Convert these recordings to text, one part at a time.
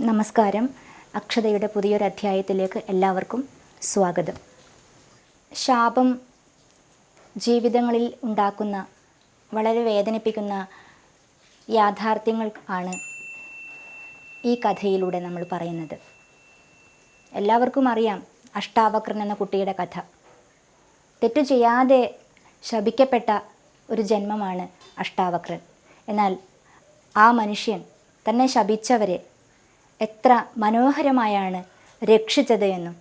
നമസ്കാരം. അക്ഷതയുടെ പുതിയൊരു അധ്യായത്തിലേക്ക് എല്ലാവർക്കും സ്വാഗതം. ശാപം ജീവിതങ്ങളിൽ ഉണ്ടാക്കുന്ന വളരെ വേദനിപ്പിക്കുന്ന യാഥാർത്ഥ്യങ്ങൾ ആണ് ഈ കഥയിലൂടെ നമ്മൾ പറയുന്നത്. എല്ലാവർക്കും അറിയാം അഷ്ടാവക്രൻ എന്ന കുട്ടിയുടെ കഥ. തെറ്റു ചെയ്യാതെ ശപിക്കപ്പെട്ട ഒരു ജന്മമാണ് അഷ്ടാവക്രൻ. എന്നാൽ ആ മനുഷ്യൻ തന്നെ ശപിച്ചവരെ എത്ര മനോഹരമായാണ് രക്ഷിച്ചത് എന്നും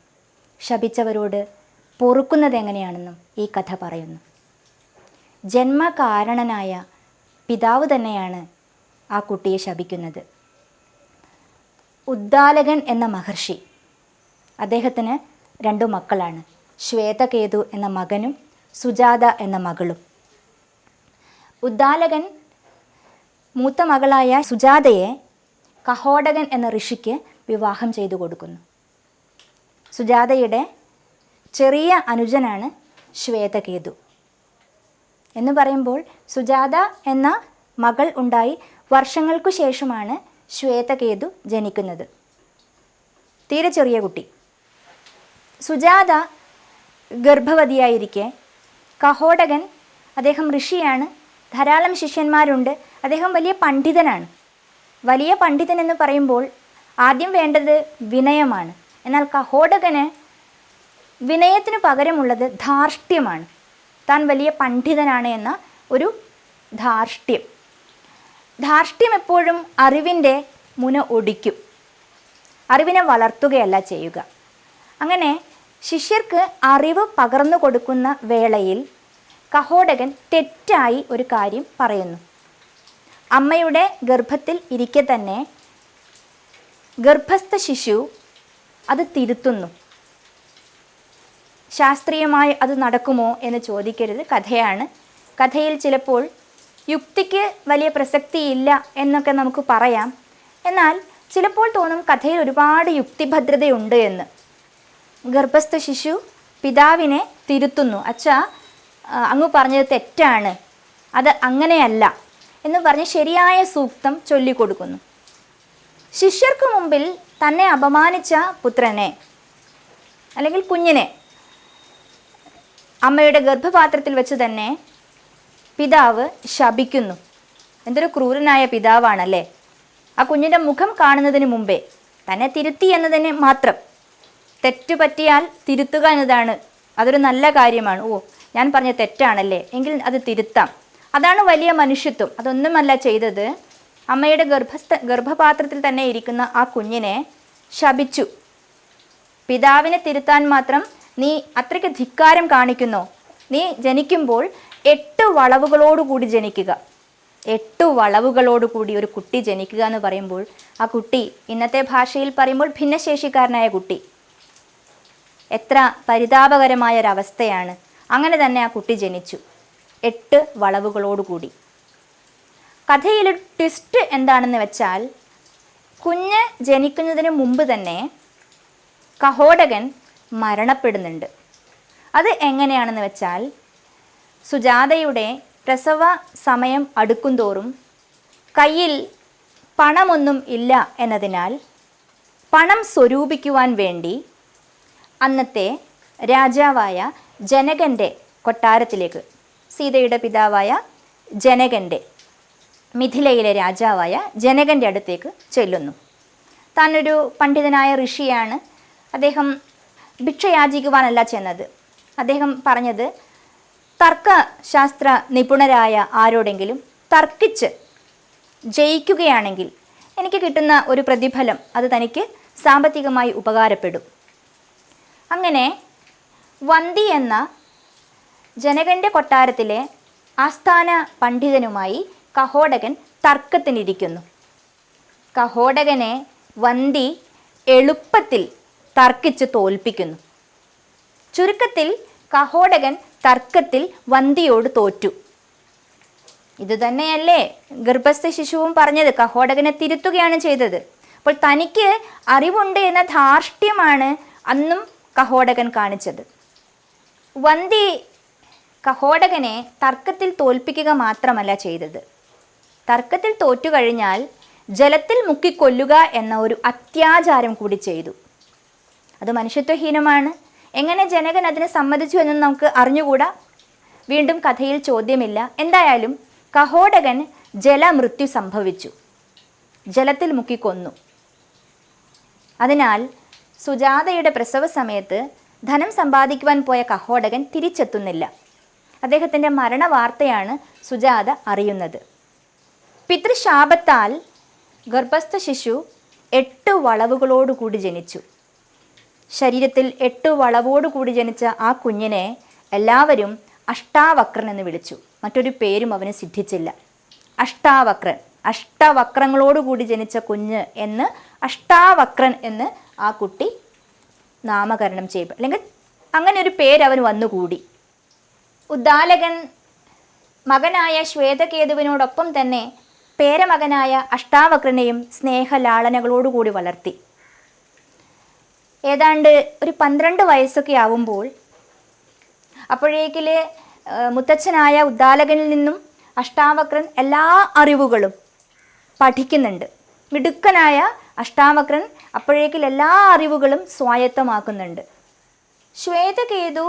ശപിച്ചവരോട് പൊറുക്കുന്നത് എങ്ങനെയാണെന്നും ഈ കഥ പറയുന്നു. ജന്മകാരണനായ പിതാവ് തന്നെയാണ് ആ കുട്ടിയെ ശപിക്കുന്നത്. ഉദ്ദാലകൻ എന്ന മഹർഷി. അദ്ദേഹത്തിന് രണ്ടു മക്കളാണ്. ശ്വേതകേതു എന്ന മകനും സുജാത എന്ന മകളും. ഉദ്ദാലകൻ മൂത്ത മകളായ സുജാതയെ കഹോടകൻ എന്ന ഋഷിക്ക് വിവാഹം ചെയ്തു കൊടുക്കുന്നു. സുജാതയുടെ ചെറിയ അനുജനാണ് ശ്വേതകേതു. എന്ന് പറയുമ്പോൾ സുജാത എന്ന മകൾ ഉണ്ടായി വർഷങ്ങൾക്കു ശേഷമാണ് ശ്വേതകേതു ജനിക്കുന്നത്. തീരെ ചെറിയ കുട്ടി. സുജാത ഗർഭവതിയായിരിക്കെ കഹോടകൻ അദ്ദേഹം ഋഷിയാണ്. ധാരാളം ശിഷ്യന്മാരുണ്ട്. അദ്ദേഹം വലിയ പണ്ഡിതനാണ്. വലിയ പണ്ഡിതൻ എന്ന് പറയുമ്പോൾ ആദ്യം വേണ്ടത് വിനയമാണ്. എന്നാൽ കഹോടകന് വിനയത്തിന് പകരമുള്ളത് ധാർഷ്ട്യമാണ്. താൻ വലിയ പണ്ഡിതനാണ് എന്ന ഒരു ധാർഷ്ട്യം. ധാർഷ്ട്യം എപ്പോഴും അറിവിന്റെ മുന ഒടിക്കും. അറിവിനെ വളർത്തുകയല്ല ചെയ്യുക. അങ്ങനെ ശിഷ്യർക്ക് അറിവ് പകർന്നു കൊടുക്കുന്ന വേളയിൽ കഹോടകൻ തെറ്റായി ഒരു കാര്യം പറയുന്നു. അമ്മയുടെ ഗർഭത്തിൽ ഇരിക്കെ തന്നെ ഗർഭസ്ഥ ശിശു അത് തിരുത്തുന്നു. ശാസ്ത്രീയമായി അത് നടക്കുമോ എന്ന് ചോദിക്കരുത്. കഥയാണ്. കഥയിൽ ചിലപ്പോൾ യുക്തിക്ക് വലിയ പ്രസക്തിയില്ല എന്നൊക്കെ നമുക്ക് പറയാം. എന്നാൽ ചിലപ്പോൾ തോന്നും കഥയിൽ ഒരുപാട് യുക്തിഭദ്രതയുണ്ട് എന്ന്. ഗർഭസ്ഥ ശിശു പിതാവിനെ തിരുത്തുന്നു. അച്ഛ അങ്ങ് പറഞ്ഞത് തെറ്റാണ്. അത് അങ്ങനെയല്ല. എന്ന് പറഞ്ഞ് ശരിയായ സൂക്തം ചൊല്ലിക്കൊടുക്കുന്നു. ശിഷ്യർക്ക് മുമ്പിൽ തന്നെ അപമാനിച്ച പുത്രനെ അല്ലെങ്കിൽ കുഞ്ഞിനെ അമ്മയുടെ ഗർഭപാത്രത്തിൽ വെച്ച് തന്നെ പിതാവ് ശപിക്കുന്നു. എന്തൊരു ക്രൂരനായ പിതാവാണല്ലേ? ആ കുഞ്ഞിന്റെ മുഖം കാണുന്നതിന് മുമ്പേ തന്നെ തിരുത്തി എന്നതിന് മാത്രം തെറ്റുപറ്റിയാൽ തിരുത്തുക എന്നതാണ്. അതൊരു നല്ല കാര്യമാണ്. ഓ ഞാൻ പറഞ്ഞ തെറ്റാണല്ലേ? എങ്കിൽ അത് തിരുത്താം. അതാണ് വലിയ മനുഷ്യത്വം. അതൊന്നുമല്ല ചെയ്തത്. അമ്മയുടെ ഗർഭസ്ഥ ഗർഭപാത്രത്തിൽ തന്നെ ഇരിക്കുന്ന ആ കുഞ്ഞിനെ ശപിച്ചു. പിതാവിനെ തിരുത്താൻ മാത്രം നീ അത്രയ്ക്ക് ധിക്കാരം കാണിക്കുന്നു. നീ ജനിക്കുമ്പോൾ എട്ട് വളവുകളോടുകൂടി ജനിക്കുക. എട്ട് വളവുകളോടുകൂടി ഒരു കുട്ടി ജനിക്കുക എന്ന് പറയുമ്പോൾ ആ കുട്ടി ഇന്നത്തെ ഭാഷയിൽ പറയുമ്പോൾ ഭിന്നശേഷിക്കാരനായ കുട്ടി. എത്ര പരിതാപകരമായ ഒരവസ്ഥയാണ് അങ്ങനെ തന്നെ ആ കുട്ടി ജനിച്ചു. എട്ട് വളവുകളോടുകൂടി. കഥയിലെ ട്വിസ്റ്റ് എന്താണെന്ന് വെച്ചാൽ കുഞ്ഞ് ജനിക്കുന്നതിന് മുമ്പ് തന്നെ കഹോടകൻ മരണപ്പെടുന്നുണ്ട്. അത് എങ്ങനെയാണെന്ന് വെച്ചാൽ സുജാതയുടെ പ്രസവ സമയം അടുക്കുംതോറും കയ്യിൽ പണമൊന്നും ഇല്ല എന്നതിനാൽ പണം സ്വരൂപിക്കുവാൻ വേണ്ടി അന്നത്തെ രാജാവായ ജനകന്റെ കൊട്ടാരത്തിലേക്ക് സീതയുടെ പിതാവായ ജനകന്റെ മിഥിലയിലെ രാജാവായ ജനകന്റെ അടുത്തേക്ക് ചെല്ലുന്നു. താനൊരു പണ്ഡിതനായ ഋഷിയാണ്. അദ്ദേഹം ഭിക്ഷയാചിക്കുവാനല്ല ചെന്നത്. അദ്ദേഹം പറഞ്ഞത് തർക്കശാസ്ത്ര നിപുണരായ ആരോടെങ്കിലും തർക്കിച്ച് ജയിക്കുകയാണെങ്കിൽ എനിക്ക് കിട്ടുന്ന ഒരു പ്രതിഫലം അത് തനിക്ക് സാമ്പത്തികമായി ഉപകാരപ്പെടും. അങ്ങനെ വന്തി എന്ന ജനകന്റെ കൊട്ടാരത്തിലെ ആസ്ഥാന പണ്ഡിതനുമായി കഹോടകൻ തർക്കത്തിനിരിക്കുന്നു. കഹോടകനെ വന്തി എളുപ്പത്തിൽ തർക്കിച്ച് തോൽപ്പിക്കുന്നു. ചുരുക്കത്തിൽ കഹോടകൻ തർക്കത്തിൽ വന്തിയോട് തോറ്റു. ഇതുതന്നെയല്ലേ ഗർഭസ്ഥ ശിശുവും പറഞ്ഞത്. കഹോടകനെ തിരുത്തുകയാണ് ചെയ്തത്. അപ്പോൾ തനിക്ക് അറിവുണ്ട് എന്ന ധാർഷ്ട്യമാണ് അന്നും കഹോടകൻ കാണിച്ചത്. വന്തി കഹോടകനെ തർക്കത്തിൽ തോൽപ്പിക്കുക മാത്രമല്ല ചെയ്തത്. തർക്കത്തിൽ തോറ്റു കഴിഞ്ഞാൽ ജലത്തിൽ മുക്കിക്കൊല്ലുക എന്ന ഒരു അത്യാചാരം കൂടി ചെയ്തു. അത് മനുഷ്യത്വഹീനമാണ്. എങ്ങനെ ജനകൻ അതിനെ സമ്മതിച്ചു എന്ന് നമുക്ക് അറിഞ്ഞുകൂടാ? വീണ്ടും കഥയിൽ ചോദ്യമില്ല. എന്തായാലും കഹോടകൻ ജലമൃത്യു സംഭവിച്ചു. ജലത്തിൽ മുക്കിക്കൊന്നു. അതിനാൽ സുജാതയുടെ പ്രസവ സമയത്ത് ധനം സമ്പാദിക്കുവാൻ പോയ കഹോടകൻ തിരിച്ചെത്തുന്നില്ല. അദ്ദേഹത്തിന്റെ മരണവാർത്തയാണ് സുജാത അറിയുന്നത്. പിതൃശാപത്താൽ ഗർഭസ്ഥ ശിശു എട്ട് വളവുകളോടുകൂടി ജനിച്ചു. ശരീരത്തിൽ എട്ട് വളവോടുകൂടി ജനിച്ച ആ കുഞ്ഞിനെ എല്ലാവരും അഷ്ടാവക്രൻ എന്ന് വിളിച്ചു. മറ്റൊരു പേരും അവന് സിദ്ധിച്ചില്ല. അഷ്ടാവക്രൻ അഷ്ടവക്രങ്ങളോടുകൂടി ജനിച്ച കുഞ്ഞ് എന്ന് അഷ്ടാവക്രൻ എന്ന് ആ കുട്ടി നാമകരണം ചെയ്യപ്പെട്ടു അല്ലെങ്കിൽ അങ്ങനെ ഒരു പേര് അവന് വന്നുകൂടി. ഉദ്ദാലകൻ മകനായ ശ്വേതകേതുവിനോടൊപ്പം തന്നെ പേരമകനായ അഷ്ടാവക്രനെയും സ്നേഹലാളനകളോടുകൂടി വളർത്തി. ഏതാണ്ട് ഒരു പന്ത്രണ്ട് വയസ്സൊക്കെ ആവുമ്പോൾ അപ്പോഴേക്കിൽ മുത്തച്ഛനായ ഉദ്ദാലകനിൽ നിന്നും അഷ്ടാവക്രൻ എല്ലാ അറിവുകളും പഠിക്കുന്നുണ്ട്. മിടുക്കനായ അഷ്ടാവക്രൻ അപ്പോഴേക്കിൽ എല്ലാ അറിവുകളും സ്വായത്തമാക്കുന്നുണ്ട്. ശ്വേതകേതു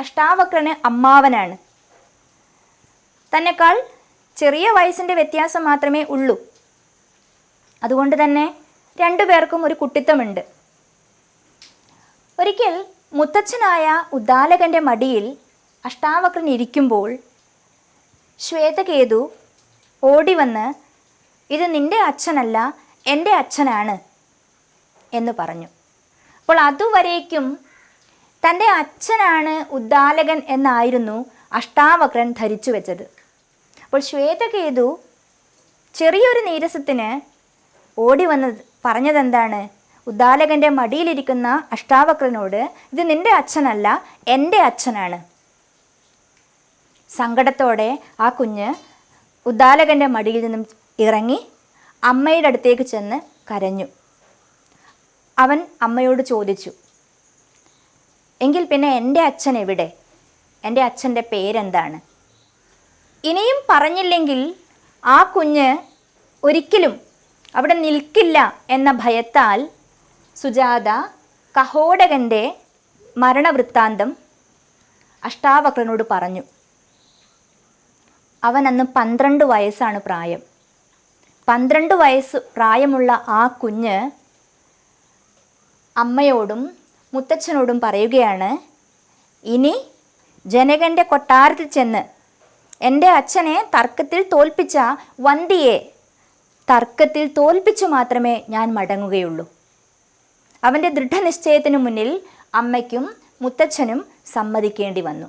അഷ്ടാവക്രന് അമ്മാവനാണ്. തന്നെക്കാൾ ചെറിയ വയസ്സിന്റെ വ്യത്യാസം മാത്രമേ ഉള്ളൂ. അതുകൊണ്ട് തന്നെ രണ്ടു പേർക്കും ഒരു കുട്ടിത്തമുണ്ട് ഒരിക്കൽ മുത്തച്ഛനായ ഉദ്ദാലകന്റെ മടിയിൽ അഷ്ടാവക്രൻ ഇരിക്കുമ്പോൾ ശ്വേതകേതു ഓടി വന്ന് ഇത് നിന്റെ അച്ഛനല്ല എന്റെ അച്ഛനാണ് എന്ന് പറഞ്ഞു. അപ്പോൾ അതുവരേക്കും തന്റെ അച്ഛനാണ് ഉദ്ദാലകൻ എന്നായിരുന്നു അഷ്ടാവക്രൻ ധരിച്ചു വെച്ചത്. അപ്പോൾ ശ്വേതകേതു ചെറിയൊരു നീരസത്തിന് ഓടി വന്നത് പറഞ്ഞതെന്താണ്? ഉദ്ദാലകന്റെ മടിയിലിരിക്കുന്ന അഷ്ടാവക്രനോട് ഇത് നിന്റെ അച്ഛനല്ല എന്റെ അച്ഛനാണ്. സങ്കടത്തോടെ ആ കുഞ്ഞ് ഉദ്ദാലകന്റെ മടിയിൽ നിന്നും ഇറങ്ങി അമ്മയുടെ അടുത്തേക്ക് ചെന്ന് കരഞ്ഞു. അവൻ അമ്മയോട് ചോദിച്ചു എങ്കിൽ പിന്നെ എന്റെ അച്ഛൻ എവിടെ? എന്റെ അച്ഛന്റെ പേരെന്താണ്? ഇനിയും പറഞ്ഞില്ലെങ്കിൽ ആ കുഞ്ഞ് ഒരിക്കലും അവിടെ നിൽക്കില്ല എന്ന ഭയത്താൽ സുജാത കഹോടകന്റെ മരണവൃത്താന്തം അഷ്ടാവക്രനോട് പറഞ്ഞു. അവൻ അന്ന് പന്ത്രണ്ട് വയസ്സാണ് പ്രായം. പന്ത്രണ്ട് വയസ്സ് പ്രായമുള്ള ആ കുഞ്ഞ് അമ്മയോടും മുത്തച്ഛനോടും പറയുകയാണ് ഇനി ജനകന്റെ കൊട്ടാരത്തിൽ ചെന്ന് എന്റെ അച്ഛനെ തർക്കത്തിൽ തോൽപ്പിച്ച വന്തിയെ തർക്കത്തിൽ തോൽപ്പിച്ചു മാത്രമേ ഞാൻ മടങ്ങുകയുള്ളൂ. അവന്റെ ദൃഢനിശ്ചയത്തിനു മുന്നിൽ അമ്മയ്ക്കും മുത്തച്ഛനും സമ്മതിക്കേണ്ടി വന്നു.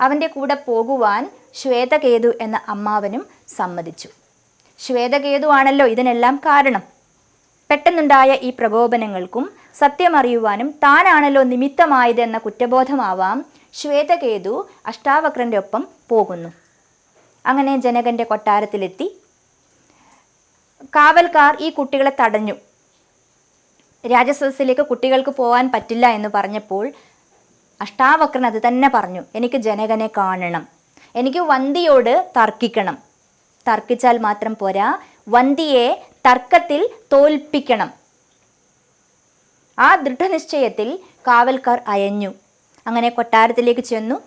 അവന്റെ കൂടെ പോകുവാൻ ശ്വേതകേതു എന്ന അമ്മാവനും സമ്മതിച്ചു. ശ്വേതകേതു ആണല്ലോ ഇതിനെല്ലാം കാരണം. പെട്ടെന്നുണ്ടായ ഈ പ്രകോപനങ്ങൾക്കും സത്യമറിയുവാനും താനാണല്ലോ നിമിത്തമായത് എന്ന കുറ്റബോധമാവാം ശ്വേതകേതു അഷ്ടാവക്രന്റെ ഒപ്പം പോകുന്നു. അങ്ങനെ ജനകന്റെ കൊട്ടാരത്തിലെത്തി. കാവൽക്കാർ ഈ കുട്ടികളെ തടഞ്ഞു. രാജസദസ്സിലേക്ക് കുട്ടികൾക്ക് പോകാൻ പറ്റില്ല എന്ന് പറഞ്ഞപ്പോൾ അഷ്ടാവക്രൻ അത് തന്നെ പറഞ്ഞു എനിക്ക് ജനകനെ കാണണം. എനിക്ക് വന്തിയോട് തർക്കിക്കണം. തർക്കിച്ചാൽ മാത്രം പോരാ. വന്തിയെ തർക്കത്തിൽ തോൽപ്പിക്കണം. ആ ദൃഢനിശ്ചയത്തിൽ കാവൽക്കാർ അയഞ്ഞു. അങ്ങനെ കൊട്ടാരത്തിലേക്ക് ചെന്നു.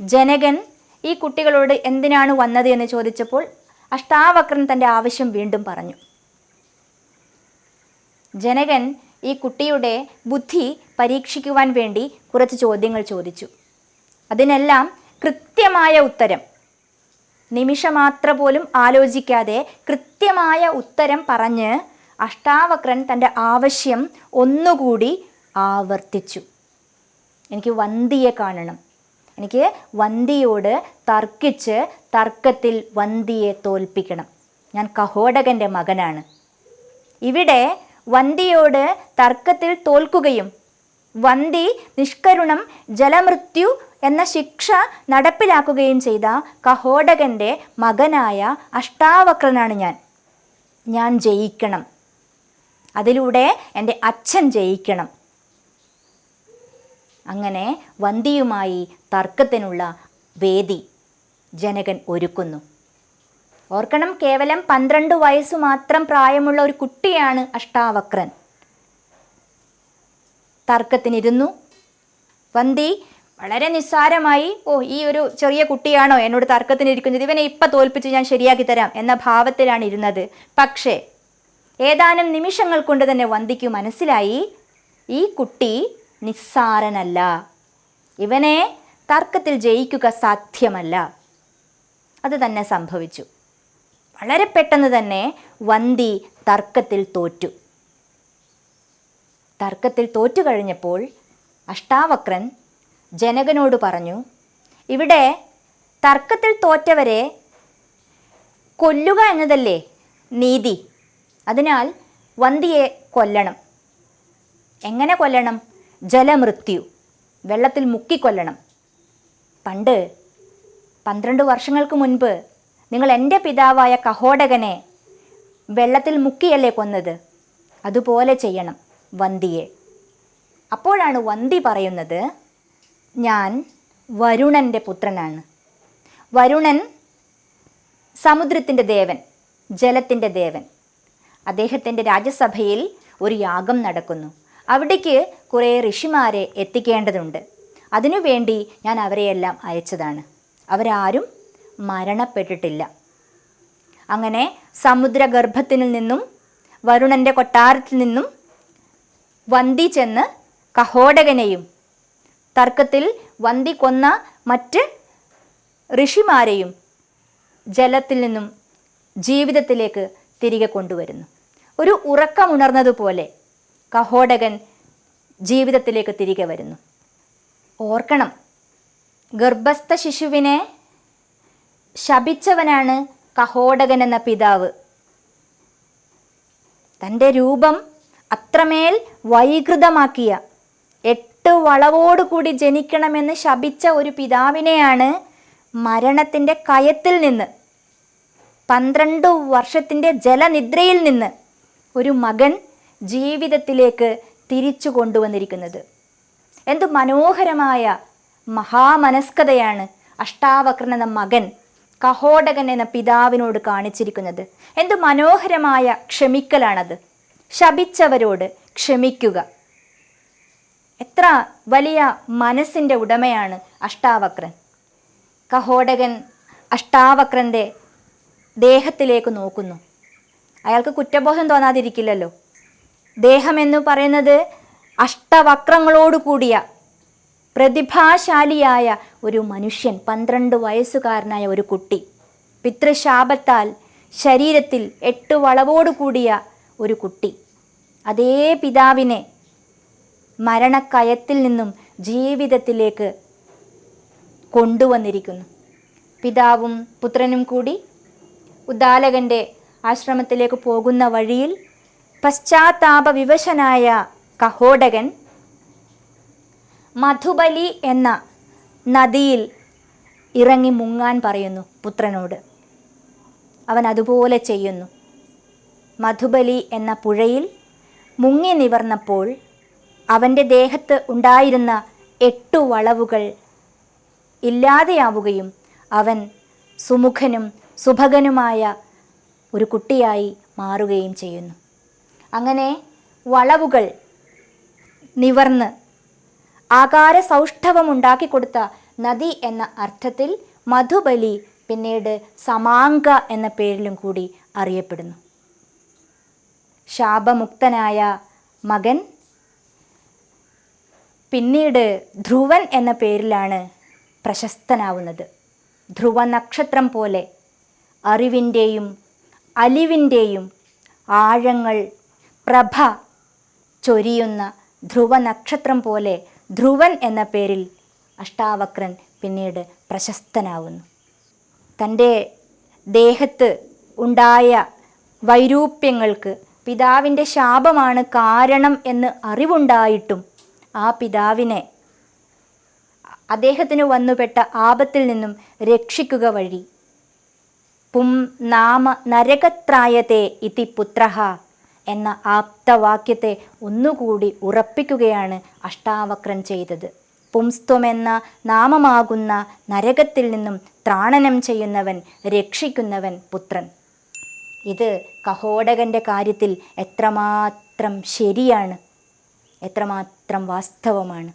ജനകൻ ഈ കുട്ടികളോട് എന്തിനാണ് വന്നത്? എന്ന് ചോദിച്ചപ്പോൾ അഷ്ടാവക്രൻ തന്റെ ആവശ്യം വീണ്ടും പറഞ്ഞു. ജനകൻ ഈ കുട്ടിയുടെ ബുദ്ധി പരീക്ഷിക്കുവാൻ വേണ്ടി കുറച്ച് ചോദ്യങ്ങൾ ചോദിച്ചു. അതിനെല്ലാം കൃത്യമായ ഉത്തരം. നിമിഷമാത്ര പോലും ആലോചിക്കാതെ കൃത്യമായ ഉത്തരം പറഞ്ഞ് അഷ്ടാവക്രൻ തന്റെ ആവശ്യം ഒന്നുകൂടി ആവർത്തിച്ചു. എനിക്ക് വന്തിയെ കാണണം. എനിക്ക് വന്തിയോട് തർക്കിച്ച് തർക്കത്തിൽ വന്തിയെ തോൽപ്പിക്കണം. ഞാൻ കഹോടകന്റെ മകനാണ്. ഇവിടെ വന്തിയോട് തർക്കത്തിൽ തോൽക്കുകയും വന്തി നിഷ്കരുണം ജലമൃത്യു എന്ന ശിക്ഷ നടപ്പിലാക്കുകയും ചെയ്ത കഹോടകന്റെ മകനായ അഷ്ടാവക്രനാണ് ഞാൻ. ഞാൻ ജയിക്കണം. അതിലൂടെ എന്റെ അച്ഛൻ ജയിക്കണം. അങ്ങനെ വന്തിയുമായി തർക്കത്തിനുള്ള വേദി ജനകൻ ഒരുക്കുന്നു. ഓർക്കണം കേവലം പന്ത്രണ്ട് വയസ്സ് മാത്രം പ്രായമുള്ള ഒരു കുട്ടിയാണ് അഷ്ടാവക്രൻ. തർക്കത്തിനിരുന്നു. വന്തി വളരെ നിസ്സാരമായി ഓ ഈ ഒരു ചെറിയ കുട്ടിയാണോ എന്നോട് തർക്കത്തിനിരിക്കുന്നത്? ഇവനെ ഇപ്പം തോൽപ്പിച്ച് ഞാൻ ശരിയാക്കി തരാം എന്ന ഭാവത്തിലാണ് ഇരുന്നത്. പക്ഷേ ഏതാനും നിമിഷങ്ങൾ കൊണ്ട് തന്നെ വന്തിക്ക് മനസ്സിലായി ഈ കുട്ടി നിസ്സാരനല്ല. ഇവനെ തർക്കത്തിൽ ജയിക്കുക സാധ്യമല്ല. അത് തന്നെ സംഭവിച്ചു. വളരെ പെട്ടെന്ന് തന്നെ വന്തി തർക്കത്തിൽ തോറ്റു. തർക്കത്തിൽ തോറ്റു കഴിഞ്ഞപ്പോൾ അഷ്ടാവക്രൻ ജനകനോട് പറഞ്ഞു ഇവിടെ തർക്കത്തിൽ തോറ്റവരെ കൊല്ലുക എന്നതല്ലേ നീതി? അതിനാൽ വന്തിയെ കൊല്ലണം. എങ്ങനെ കൊല്ലണം? ജലമൃത്യു. വെള്ളത്തിൽ മുക്കിക്കൊല്ലണം. പണ്ട് പന്ത്രണ്ട് വർഷങ്ങൾക്ക് മുൻപ് നിങ്ങൾ എന്റെ പിതാവായ കഹോടകനെ വെള്ളത്തിൽ മുക്കിയല്ലേ കൊന്നത്? അതുപോലെ ചെയ്യണം വന്തിയെ. അപ്പോഴാണ് വന്തി പറയുന്നത് ഞാൻ വരുണന്റെ പുത്രനാണ്. വരുണൻ സമുദ്രത്തിന്റെ ദേവൻ ജലത്തിന്റെ ദേവൻ. അദ്ദേഹത്തിന്റെ രാജ്യസഭയിൽ ഒരു യാഗം നടക്കുന്നു. അവിടേക്ക് കുറേ ഋഷിമാരെ എത്തിക്കേണ്ടതുണ്ട്. അതിനുവേണ്ടി ഞാൻ അവരെയെല്ലാം അയച്ചതാണ്. അവരാരും മരണപ്പെട്ടിട്ടില്ല. അങ്ങനെ സമുദ്രഗർഭത്തിൽ നിന്നും വരുണന്റെ കൊട്ടാരത്തിൽ നിന്നും വന്തി ചെന്ന് കഹോടകനെയും തർക്കത്തിൽ വന്തി കൊന്ന മറ്റ് ഋഷിമാരെയും ജലത്തിൽ നിന്നും ജീവിതത്തിലേക്ക് തിരികെ കൊണ്ടുവരുന്നു. ഒരു ഉറക്കമുണർന്നതുപോലെ കഹോടകൻ ജീവിതത്തിലേക്ക് തിരികെ വരുന്നു. ഓർക്കണം ഗർഭസ്ഥ ശിശുവിനെ ശപിച്ചവനാണ് കഹോടകൻ എന്ന പിതാവ്. തന്റെ രൂപം അത്രമേൽ വൈകൃതമാക്കിയ എട്ട് വളവോടുകൂടി ജനിക്കണമെന്ന് ശപിച്ച ഒരു പിതാവിനെയാണ് മരണത്തിന്റെ കയത്തിൽ നിന്ന് പന്ത്രണ്ട് വർഷത്തിന്റെ ജലനിദ്രയിൽ നിന്ന് ഒരു മകൻ ജീവിതത്തിലേക്ക് തിരിച്ചു കൊണ്ടുവന്നിരിക്കുന്നത്. എന്ത് മനോഹരമായ മഹാമനസ്കതയാണ് അഷ്ടാവക്രൻ എന്ന മകൻ കഹോടകൻ എന്ന പിതാവിനോട് കാണിച്ചിരിക്കുന്നത്. എന്ത് മനോഹരമായ ക്ഷമിക്കലാണത്. ശപിച്ചവരോട് ക്ഷമിക്കുക. എത്ര വലിയ മനസ്സിന്റെ ഉടമയാണ് അഷ്ടാവക്രൻ. കഹോടകൻ അഷ്ടാവക്രന്റെ ദേഹത്തിലേക്ക് നോക്കുന്നു. അയാൾക്ക് കുറ്റബോധം തോന്നാതിരിക്കില്ലല്ലോ. ദേഹം എന്ന് പറയുന്നത് അഷ്ടവക്രങ്ങളോട് കൂടിയ പ്രതിഭാശാലിയായ ഒരു മനുഷ്യൻ പന്ത്രണ്ട് വയസ്സുകാരനായ ഒരു കുട്ടി. പിതൃശാപത്താൽ ശരീരത്തിൽ എട്ട് വളവോട് കൂടിയ ഒരു കുട്ടി. അതേ പിതാവിനെ മരണക്കയത്തിൽ നിന്നും ജീവിതത്തിലേക്ക് കൊണ്ടുവന്നിരിക്കുന്നു. പിതാവും പുത്രനും കൂടി ഉദ്ദാലകന്റെ ആശ്രമത്തിലേക്ക് പോകുന്ന വഴിയിൽ പശ്ചാത്താപ വിവശനായ കഹോടകൻ മധുബലി എന്ന നദിയിൽ ഇറങ്ങി മുങ്ങാൻ പറയുന്നു പുത്രനോട്. അവൻ അതുപോലെ ചെയ്യുന്നു. മധുബലി എന്ന പുഴയിൽ മുങ്ങി നിവർന്നപ്പോൾ അവന്റെ ദേഹത്ത് ഉണ്ടായിരുന്ന എട്ടു വളവുകൾ ഇല്ലാതെയാവുകയും അവൻ സുമുഖനും സുഭകനുമായ ഒരു കുട്ടിയായി മാറുകയും ചെയ്യുന്നു. അങ്ങനെ വളവുകൾ നിവർന്ന് ആകാര സൗഷ്ഠവമുണ്ടാക്കി കൊടുത്ത നദി എന്ന അർത്ഥത്തിൽ മധുബലി പിന്നീട് സമാങ്ക എന്ന പേരിലും കൂടി അറിയപ്പെടുന്നു. ശാപമുക്തനായ മകൻ പിന്നീട് ധ്രുവൻ എന്ന പേരിലാണ് പ്രശസ്തനാവുന്നത്. ധ്രുവ നക്ഷത്രം പോലെ അറിവിന്റെയും അലിവിന്റെയും ആഴങ്ങൾ പ്രഭ ചൊരിയുന്ന ധ്രുവ നക്ഷത്രം പോലെ ധ്രുവൻ എന്ന പേരിൽ അഷ്ടാവക്രൻ പിന്നീട് പ്രശസ്തനാവുന്നു. തന്റെ ദേഹത്ത് ഉണ്ടായ വൈരൂപ്യങ്ങൾക്ക് പിതാവിന്റെ ശാപമാണ് കാരണം എന്ന് അറിവുണ്ടായിട്ടും ആ പിതാവിനെ അദ്ദേഹത്തിന് വന്നുപെട്ട ആപത്തിൽ നിന്നും രക്ഷിക്കുക വഴി പും നാമ നരകത്രായത്തെ ഇതി പുത്രഹ എന്ന ആപ്തവാക്യത്തെ ഒന്നുകൂടി ഉറപ്പിക്കുകയാണ് അഷ്ടാവക്രൻ ചെയ്തത്. പുംസ്ത്വമെന്ന നാമമാകുന്ന നരകത്തിൽ നിന്നും ത്രാണനം ചെയ്യുന്നവൻ രക്ഷിക്കുന്നവൻ പുത്രൻ. ഇത് കഹോടകന്റെ കാര്യത്തിൽ എത്രമാത്രം ശരിയാണ് എത്രമാത്രം വാസ്തവമാണ്.